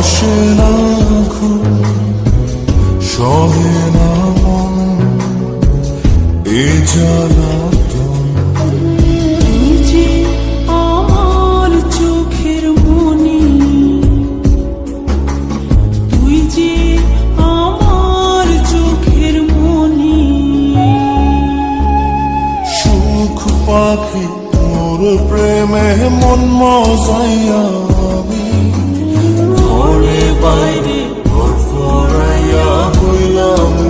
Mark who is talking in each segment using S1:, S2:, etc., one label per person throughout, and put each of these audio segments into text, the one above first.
S1: আসে না ঘুম সহে না মন এ সুখ পাখি তোর প্রেমে মন মজাইয়া আমি ঘরে বাইরে তোর ফরাইয়া হইলাম।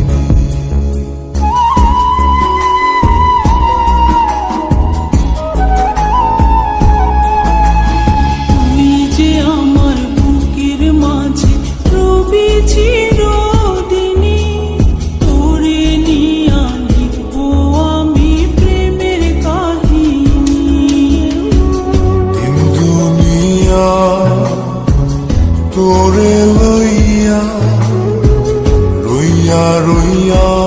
S1: রইয়া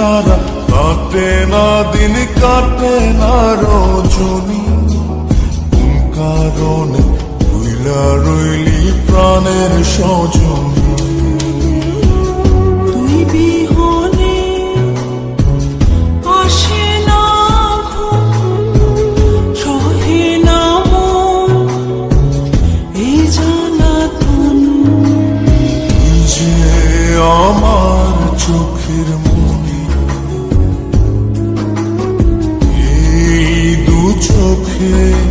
S2: ছাড়া কাটে না দিন কাটে না রজনী। কোন কারণে
S1: ভুইলা রইলি প্রাণের সজনী?
S2: তুই বিহনে
S1: Okay.